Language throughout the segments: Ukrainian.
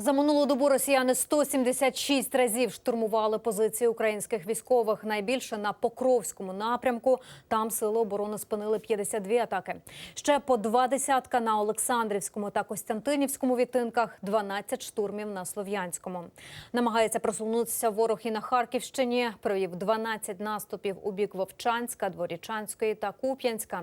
За минулу добу росіяни 176 разів штурмували позиції українських військових. Найбільше на Покровському напрямку. Там сили оборони спинили 52 атаки. Ще по два десятка на Олександрівському та Костянтинівському відтинках, 12 штурмів на Слов'янському. Намагається просунутися ворог і на Харківщині. Провів 12 наступів у бік Вовчанська, Дворічанської та Куп'янська.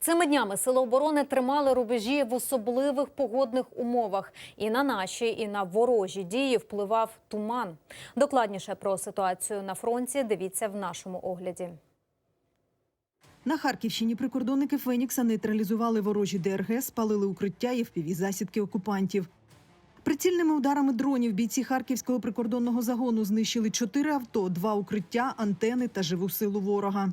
Цими днями сили оборони тримали рубежі в особливих погодних умовах. І на наші, і на ворожі дії впливав туман. Докладніше про ситуацію на фронті дивіться в нашому огляді. На Харківщині прикордонники Фенікса нейтралізували ворожі ДРГ, спалили укриття і впівізасідки окупантів. Прицільними ударами дронів бійці харківського прикордонного загону знищили чотири авто, два укриття, антени та живу силу ворога.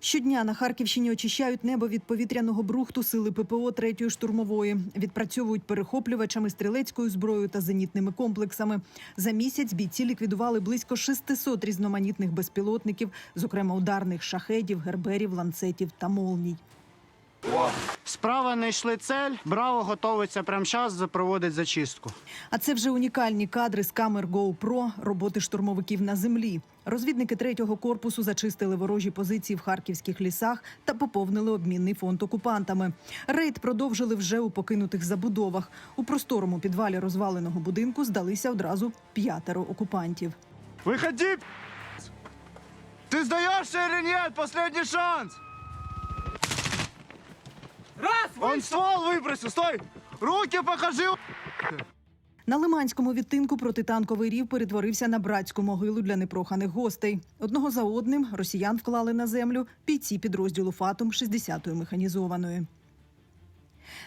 Щодня на Харківщині очищають небо від повітряного брухту сили ППО третьої штурмової. Відпрацьовують перехоплювачами, стрілецькою зброєю та зенітними комплексами. За місяць бійці ліквідували близько 600 різноманітних безпілотників, зокрема ударних шахедів, герберів, ланцетів та молній. Справа знайшли цель. Браво готовиться прямо зараз проводить зачистку. А це вже унікальні кадри з камер GoPro роботи штурмовиків на землі. Розвідники третього корпусу зачистили ворожі позиції в харківських лісах та поповнили обмінний фонд окупантами. Рейд продовжили вже у покинутих забудовах. У просторому підвалі розваленого будинку здалися одразу п'ятеро окупантів. Виходи! Ти здаєшся или нет? Последний шанс! Он ствол выбросил, стой! Руки покажи! На Лиманському відтинку протитанковий рів перетворився на братську могилу для непроханих гостей. Одного за одним росіян вклали на землю бійці підрозділу Фатум 60-ї механізованої.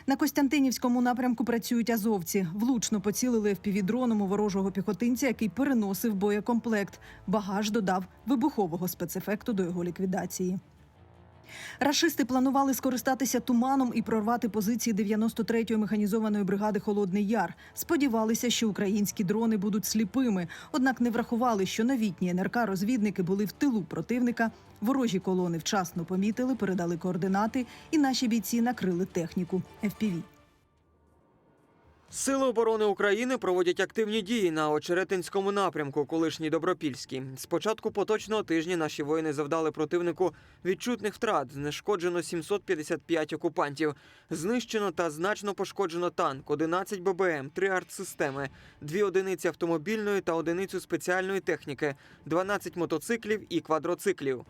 На Костянтинівському напрямку працюють азовці. Влучно поцілили впівдроном у ворожого піхотинця, який переносив боєкомплект. Багаж додав вибухового спецефекту до його ліквідації. Рашисти планували скористатися туманом і прорвати позиції 93-ї механізованої бригади Холодний Яр. Сподівалися, що українські дрони будуть сліпими, однак не врахували, що новітні НРК-розвідники були в тилу противника. Ворожі колони вчасно помітили, передали координати, і наші бійці накрили техніку FPV. Сили оборони України проводять активні дії на Очеретинському напрямку, колишній Добропільський. З початку поточного тижня наші воїни завдали противнику відчутних втрат. Знешкоджено 755 окупантів. Знищено та значно пошкоджено танк, 11 ББМ, 3 артсистеми, 2 одиниці автомобільної та одиницю спеціальної техніки, 12 мотоциклів і квадроциклів.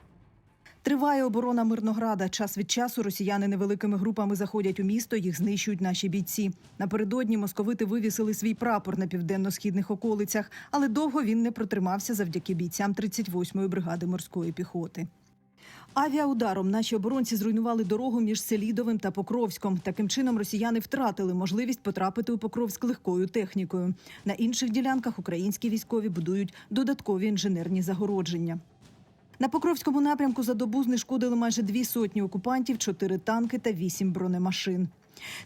Триває оборона Мирнограда. Час від часу росіяни невеликими групами заходять у місто, їх знищують наші бійці. Напередодні московити вивісили свій прапор на південно-східних околицях, але довго він не протримався завдяки бійцям 38-ї бригади морської піхоти. Авіаударом наші оборонці зруйнували дорогу між Селідовим та Покровськом. Таким чином росіяни втратили можливість потрапити у Покровськ легкою технікою. На інших ділянках українські військові будують додаткові інженерні загородження. На Покровському напрямку за добу знешкодили майже дві сотні окупантів, чотири танки та вісім бронемашин.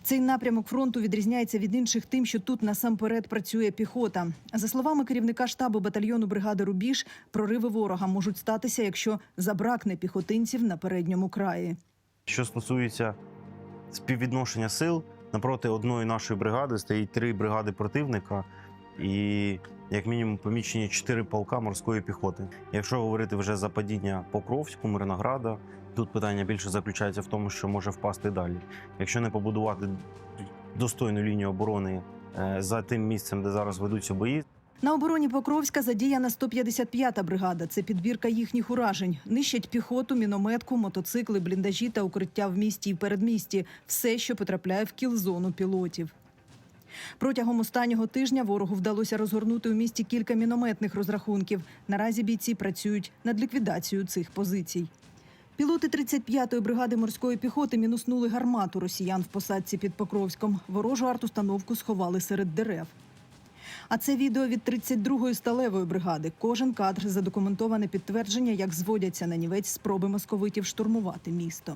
Цей напрямок фронту відрізняється від інших тим, що тут насамперед працює піхота. За словами керівника штабу батальйону бригади Рубіж, прориви ворога можуть статися, якщо забракне піхотинців на передньому краї. Що стосується співвідношення сил, напроти одної нашої бригади стоїть три бригади противника і, як мінімум, помічені чотири полка морської піхоти. Якщо говорити вже за падіння Покровську, Мирнограда, тут питання більше заключається в тому, що може впасти далі. Якщо не побудувати достойну лінію оборони е, за тим місцем, де зараз ведуться бої, На обороні Покровська задіяна 155-та бригада. Це підбірка їхніх уражень. Нищать піхоту, мінометку, мотоцикли, бліндажі та укриття в місті і передмісті. Все, що потрапляє в кіл-зону пілотів. Протягом останнього тижня ворогу вдалося розгорнути у місті кілька мінометних розрахунків. Наразі бійці працюють над ліквідацією цих позицій. Пілоти 35-ї бригади морської піхоти мінуснули гармату росіян в посадці під Покровськом. Ворожу артустановку сховали серед дерев. А це відео від 32-ї сталевої бригади. Кожен кадр задокументоване підтвердження, як зводяться на нівець спроби московитів штурмувати місто.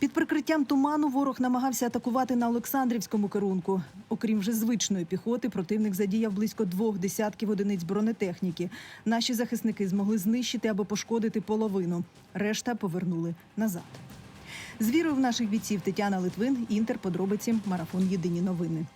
Під прикриттям туману ворог намагався атакувати на Олександрівському керунку. Окрім вже звичної піхоти, противник задіяв близько двох десятків одиниць бронетехніки. Наші захисники змогли знищити або пошкодити половину. Решта повернули назад. З вірою в наших бійців Тетяна Литвин, Інтер, подробиці, марафон Єдині новини.